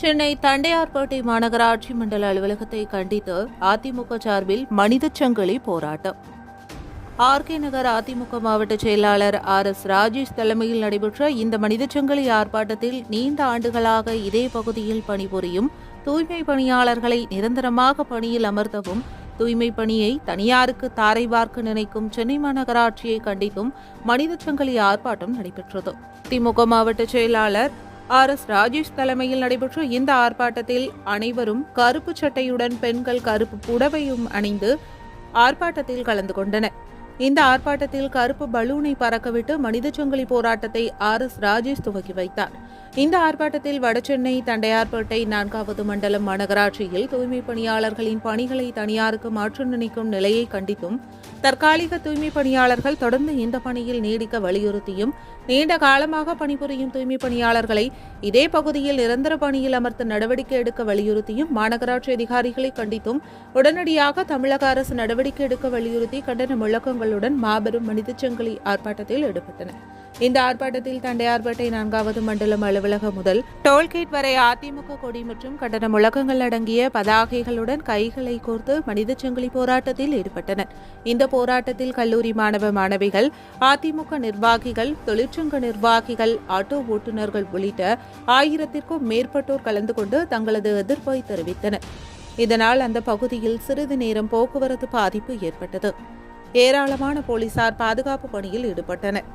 சென்னை தண்டையார்பேட்டை மாநகராட்சி மண்டல அலுவலகத்தை கண்டித்து அதிமுக சார்பில் மனித சங்கிலி போராட்டம். ஆர்கே நகர் அதிமுக மாவட்ட செயலாளர் ஆர் எஸ் ராஜேஷ் தலைமையில் நடைபெற்ற இந்த மனிதச் சங்கிலி ஆர்ப்பாட்டத்தில் நீண்ட ஆண்டுகளாக இதே பகுதியில் பணிபுரியும் தூய்மை பணியாளர்களை நிரந்தரமாக பணியில் அமர்த்தவும் தூய்மை பணியை தனியாருக்கு தாரை பார்க்க நினைக்கும் சென்னை மாநகராட்சியை கண்டித்தும் மனிதச் சங்கிலி ஆர்ப்பாட்டம் நடைபெற்றது. திமுக மாவட்ட செயலாளர் ஆர் எஸ் ராஜேஷ் தலைமையில் நடைபெற்ற இந்த ஆர்ப்பாட்டத்தில் அனைவரும் கருப்பு சட்டையுடன் பெண்கள் கருப்பு புடவையும் அணிந்து ஆர்ப்பாட்டத்தில் கலந்து கொண்டனர். இந்த ஆர்ப்பாட்டத்தில் கருப்பு பலூனை பறக்கவிட்டு மனிதச் சங்கிலி போராட்டத்தை ஆர் எஸ் ராஜேஷ் துவக்கி வைத்தார். இந்த ஆர்ப்பாட்டத்தில் வடசென்னை தண்டையார்பேட்டை நான்காவது மண்டலம் மாநகராட்சியில் தூய்மை பணியாளர்களின் பணிகளை தனியாருக்கு மாற்ற நினைக்கும் நிலையை கண்டித்தும் தற்காலிக தூய்மை பணியாளர்கள் தொடர்ந்து இந்த பணியில் நீடிக்க வலியுறுத்தியும் நீண்ட காலமாக பணிபுரியும் தூய்மை பணியாளர்களை இதே பகுதியில் நிரந்தர பணியில் அமர்த்த நடவடிக்கை எடுக்க வலியுறுத்தியும் மாநகராட்சி அதிகாரிகளை கண்டித்தும் உடனடியாக தமிழக அரசு நடவடிக்கை எடுக்க வலியுறுத்தி கண்டன முழக்கங்கள் முழக்கங்களுடன் மாபெரும் மனித சங்கிலி ஆர்ப்பாட்டத்தில் ஈடுபட்டனர் இந்த ஆர்ப்பாட்டத்தில் தண்டையார்பேட்டை நான்காவது மண்டலம் அலுவலகம் முதல் டோல்கேட் வரை அதிமுக கொடி மற்றும் கட்டண முழக்கங்கள் அடங்கிய பதாகைகளுடன் கைகளை கோர்த்து மனித சங்கிலி போராட்டத்தில் ஈடுபட்டனர் இந்த போராட்டத்தில் கல்லூரி மாணவ மாணவிகள் அதிமுக நிர்வாகிகள் தொழிற்சங்க நிர்வாகிகள் ஆட்டோ ஓட்டுநர்கள் உள்ளிட்ட ஆயிரத்திற்கும் மேற்பட்டோர் கலந்து கொண்டு தங்களது எதிர்ப்பை தெரிவித்தனர். இதனால் அந்த பகுதியில் சிறிது நேரம் போக்குவரத்து பாதிப்பு ஏற்பட்டது. ஏராளமான போலீசார் பாதுகாப்பு பணியில் ஈடுபட்டனர்.